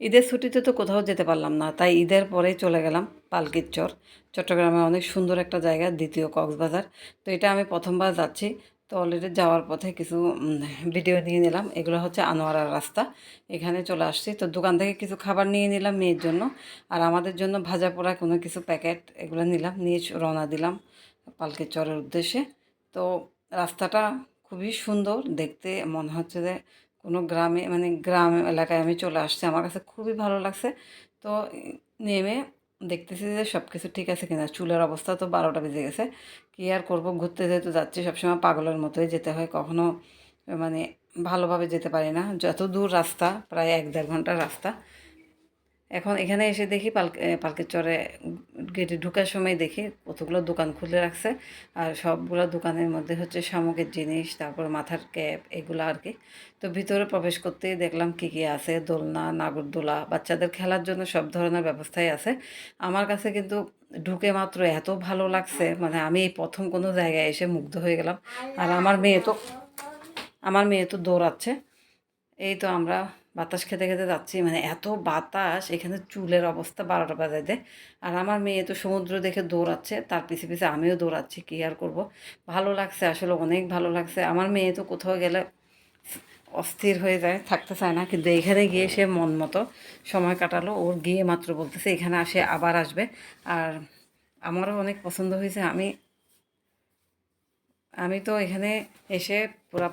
ঈদের ছুটিতে তো কোথাও যেতে পারলাম না, তাই ঈদের পরেই চলে গেলাম পালকির চর। চট্টগ্রামে অনেক সুন্দর একটা জায়গা, দ্বিতীয় কক্সবাজার। তো এটা আমি প্রথমবার যাচ্ছি। তো অলরেডি যাওয়ার পথে কিছু ভিডিও নিয়ে নিলাম। এগুলো হচ্ছে আনোয়ারার রাস্তা। এখানে চলে আসছি। তো দোকান থেকে কিছু খাবার নিয়ে নিলাম মেয়ের জন্য। আর আমাদের জন্য ভাজা পোড়া কোনো কিছু প্যাকেট এগুলো নিলাম। নিয়ে রওনা দিলাম পালকির চরের উদ্দেশ্যে। তো রাস্তাটা খুবই সুন্দর। দেখতে মনে হচ্ছে যে কোনো গ্রামে মানে গ্রাম এলাকায় আমি চলে আসছি। আমার কাছে খুবই ভালো লাগছে। তো নেমে দেখতেছি যে সব কিছু ঠিক আছে কিনা। চুলের অবস্থা তো বারোটা বেজে গেছে। কী আর করব? ঘুরতে যেহেতু যাচ্ছি, সবসময় পাগলের মতোই যেতে হয়। কখনো মানে ভালোভাবে যেতে পারি না। যত দূর রাস্তা, প্রায় এক দেড় ঘণ্টার রাস্তা। এখন এখানে এসে দেখি পালক পালকের চরে গেটে ঢোকার সময় দেখি কতগুলো দোকান খুলে রাখছে। আর সবগুলো দোকানের মধ্যে হচ্ছে শামুকের জিনিস, তারপর মাথার ক্যাপ, এগুলো আর কি। তো ভিতরে প্রবেশ করতেই দেখলাম কি কি আছে, দোলনা, নাগরদোলা, বাচ্চাদের খেলার জন্য সব ধরনের ব্যবস্থাই আছে। আমার কাছে কিন্তু ঢুকে মাত্র এত ভালো লাগছে মানে আমি এই প্রথম কোনো জায়গায় এসে মুগ্ধ হয়ে গেলাম। আর আমার মেয়ে তো, আমার মেয়ে তো দৌড়াচ্ছে। এই তো আমরা বাতাস খেতে খেতে যাচ্ছি মানে এত বাতাস, এখানে চুলের অবস্থা বারোটা বাজায় দেয় আর আমার মেয়ে তো সমুদ্র দেখে দৌড়াচ্ছে, তার পিছে পিছে আমিও দৌড়াচ্ছি, কী আর করব? ভালো লাগছে, আসলে অনেক ভালো লাগছে। আমার মেয়ে তো কোথাও গেলে অস্থির হয়ে যায়, থাকতে চায় না। কিন্তু এখানে গিয়ে সে মন মতো সময় কাটালো। ওর গিয়ে মাত্র বলতেছে, এখানে আসে, আবার আসবে। আর আমারও অনেক পছন্দ হয়েছে। আমি আমি তো এখানে এসে পুরা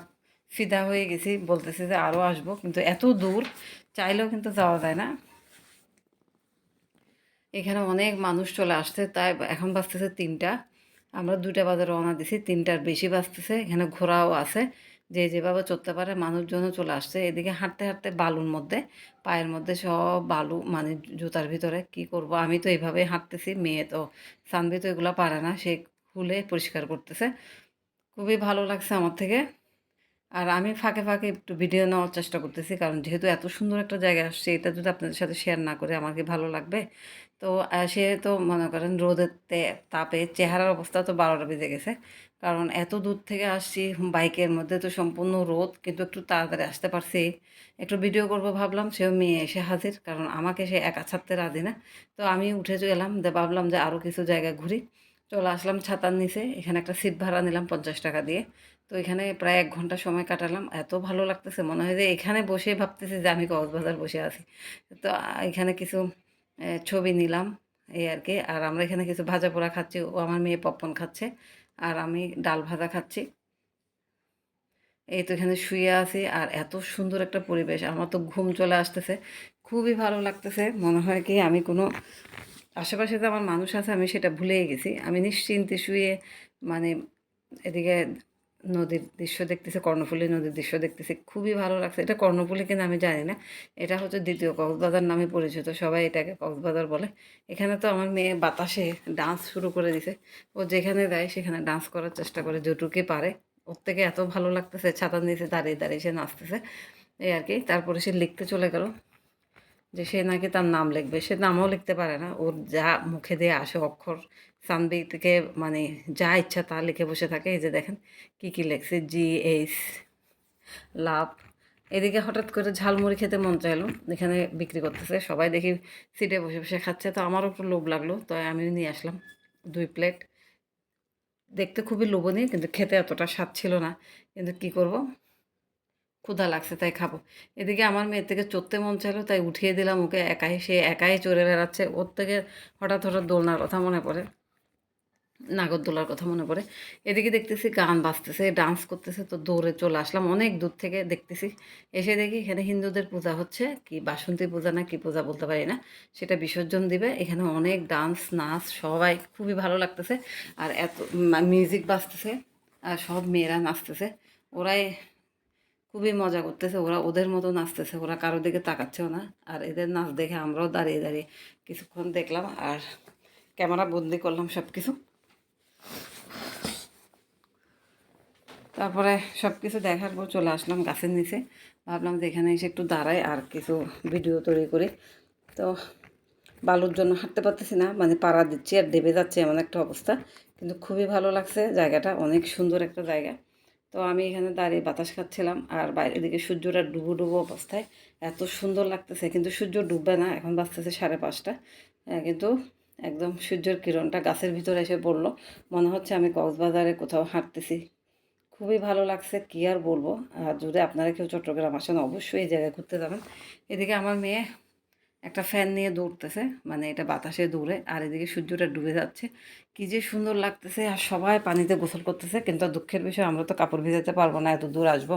ফিদা হয়ে গেছি, বলতেছি যে আরও আসব, কিন্তু এত দূর চাইলেও কিন্তু যাওয়া যায় না। এখানে অনেক মানুষ চলে আসছে, তাই এখন বাজতেছে তিনটা। আমরা দুটা বাজে রওনা দিছি, তিনটার বেশি বাজতেছে, এখানে ঘোরাও আছে। যে যেভাবে চলতে পারে, মানুষজনও চলে আসছে। এদিকে হাঁটতে হাঁটতে বালুর মধ্যে, পায়ের মধ্যে সব বালু মানে জুতার ভিতরে, কি করব? আমি তো এইভাবে হাঁটতেছি, মেয়ে তো সানবি তো এগুলো পারে না, সে খুলে পরিষ্কার করতেছে। খুবই ভালো লাগছে আমার থেকে। আর আমি ফাঁকে ফাঁকে একটু ভিডিও নেওয়ার চেষ্টা করতেছি, কারণ যেহেতু এত সুন্দর একটা জায়গা আসছে, এটা যদি আপনাদের সাথে শেয়ার না করে আমাকে ভালো লাগবে। তো সে তো মনে করেন রোদের তাপে চেহারার অবস্থা তো বারোটা বেজে গেছে। কারণ এত দূর থেকে আসছি, বাইকের মধ্যে তো সম্পূর্ণ রোদ, কিন্তু একটু তাড়াতাড়ি আসতে পারছি। একটু ভিডিও করব ভাবলাম, সেও মেয়ে এসে হাজির, কারণ আমাকে সে একা ছাড়তে রাজি না। তো আমি উঠে গেলাম যে ভাবলাম যে আরও কিছু জায়গা ঘুরি। চলে আসলাম ছাতার নিচে। এখানে একটা সিট ভাড়া নিলাম পঞ্চাশ টাকা দিয়ে। তো এখানে প্রায় এক ঘণ্টা সময় কাটালাম। এত ভালো লাগতেছে, মনে হয় যে এখানে বসে ভাবতেছি যে আমি কক্সবাজার বসে আছি। তো এখানে কিছু ছবি নিলাম, এই আর কি। আর আমরা এখানে কিছু ভাজা পোড়া খাচ্ছি। ও আমার মেয়ে পপকর্ন খাচ্ছে। আর আমি ডাল ভাজা খাচ্ছি। এই তো এখানে শুয়ে আছি। আর এত সুন্দর একটা পরিবেশ। আমার তো ঘুম চলে আসতেছে। খুবই ভালো লাগতেছে। মনে হয় কি আমি কোনো আশেপাশে যে আমার মানুষ আছে, আমি সেটা ভুলেই গেছি। আমি নিশ্চিন্তে শুয়ে মানে এদিকে নদীর দৃশ্য দেখতেছি, কর্ণফুলী নদীর দৃশ্য দেখতেছি, খুবই ভালো লাগছে। এটা কর্ণফুলী কিনা আমি জানি না। এটা হচ্ছে দ্বিতীয় কক্সবাজার নামে পরিচিত, সবাই এটাকে কক্সবাজার বলে। এখানে তো আমার মেয়ে বাতাসে ডান্স শুরু করে দিছে। ও যেখানে যায়, সেখানে ডান্স করার চেষ্টা করে যেটুকুই পারে। ওর থেকে এত ভালো লাগতেছে, ছাতার নিচে দাঁড়িয়ে দাঁড়িয়ে সে নাচতেছে। এই আর কি, তারপরে সে লিখতে চলে গেল। যে সে নাকি তার নাম লিখবে, সে নামও লিখতে পারে না। ওর যা মুখে দিয়ে আসে অক্ষর, সানবি থেকে মানে যা ইচ্ছা তা লিখে বসে থাকে। এই যে দেখেন কি কি লেখছে, জি এইচ, লাভ। এদিকে হঠাৎ করে ঝালমুড়ি খেতে মন চাইলো, এখানে বিক্রি করতেছে। সবাই দেখি সিটে বসে বসে খাচ্ছে। তো আমারও একটু লোভ লাগল তাই আমিও নিয়ে আসলাম দুই প্লেট। দেখতে খুবই লোভনীয়, কিন্তু খেতে এতটা স্বাদ ছিল না। কিন্তু কি করব? ক্ষুধা লাগছে, তাই খাব। এদিকে আমার মেয়ের থেকে চড়তে মন চাইলো, তাই উঠিয়ে দিলাম ওকে একাই। সে একাই চড়ে বেড়াচ্ছে। ওর থেকে হঠাৎ হঠাৎ দোলনার কথা মনে পড়ে। নাগরদোলার কথা মনে পড়ে। এদিকে দেখতেছি গান বাজতেছে ডান্স করতেছে, তো দৌড়ে চলে আসলাম অনেক দূর থেকে দেখতেছি। এসে দেখি এখানে হিন্দুদের পূজা হচ্ছে। কি বাসন্তী পূজা না কি পূজা বলতে পারি না। সেটা বিসর্জন দিবে। এখানে অনেক ডান্স নাচ, সবাই খুবই ভালো লাগতেছে। আর এত মিউজিক বাজতেছে। আর সব মেয়েরা নাচতেছে। ওরাই খুবই মজা করতেছে ওরা, ওদের মতো নাচতেছে, ওরা কারোর দিকে তাকাচ্ছেও না। আর এদের নাচ দেখে আমরাও দাঁড়িয়ে দাঁড়িয়ে কিছুক্ষণ দেখলাম আর ক্যামেরা বন্দি করলাম সব কিছু তারপরে সব কিছু দেখার পর চলে আসলাম গাছের নিচে। ভাবলাম যে এখানে এসে একটু দাঁড়াই আর কিছু ভিডিও তৈরি করি। তো বালুর জন্য হাঁটতে পারতেছি না মানে পাড়া দিচ্ছি আর দেবে যাচ্ছে এমন একটা অবস্থা। কিন্তু খুবই ভালো লাগছে জায়গাটা, অনেক সুন্দর একটা জায়গা। তো আমি এখানে দাঁড়িয়ে বাতাস খাচ্ছিলাম আর বাইরে দিকে সূর্যটা ডুবো ডুবো অবস্থায়। এত সুন্দর লাগতেছে, কিন্তু সূর্য ডুববে না, এখন বাঁচতেছে সাড়ে পাঁচটা। কিন্তু একদম সূর্যের কিরণটা গাছের ভিতরে এসে পড়ল। মনে হচ্ছে আমি কক্সবাজারে কোথাও হাঁটতেছি। খুবই ভালো লাগছে, কী আর বলব? আর যদি আপনারা কেউ চট্টগ্রাম আসেন, অবশ্যই এই জায়গায় ঘুরতে যাবেন। এদিকে আমার মেয়ে একটা ফ্যান নিয়ে দৌড়তেছে মানে এটা বাতাসে দৌড়ে, আর এদিকে সূর্যটা ডুবে যাচ্ছে। কি যে সুন্দর লাগতেছে, আর সবাই পানিতে গোসল করতেছে, কিন্তু দুঃখের বিষয়, আমরা তো কাপড় ভিজাতে পারব না, এত দূর আসব।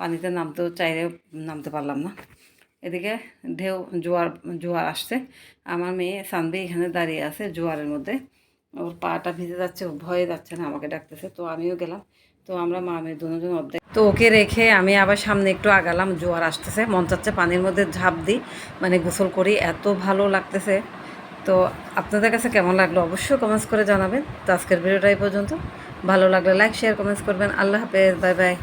পানিতে নামতেও চাইলেও নামতে পারলাম না। এদিকে ঢেউ, জোয়ার জোয়ার আসছে। আমার মেয়ে সানবি এখানে দাঁড়িয়ে আছে জোয়ারের মধ্যে। ওর পাটা ভিজে যাচ্ছে ভয়ে যাচ্ছে না, আমাকে ডাকতেছে। তো আমিও গেলাম। তো আমরা মা মেয়ে দুজন তো ওকে রেখে আমি আবার সামনে একটু আগালাম, জোয়ার আসতেছে, মন চাচ্ছে পানির মধ্যে ঝাঁপ দিই মানে গোসল করি, এত ভালো লাগতেছে। তো আপনাদের কাছে কেমন লাগল অবশ্যই কমেন্টস করে জানাবেন। তো আজকের ভিডিওটা এই পর্যন্ত। ভালো লাগলে লাইক শেয়ার কমেন্টস করবেন। আল্লাহ হাফেজ বাই বাই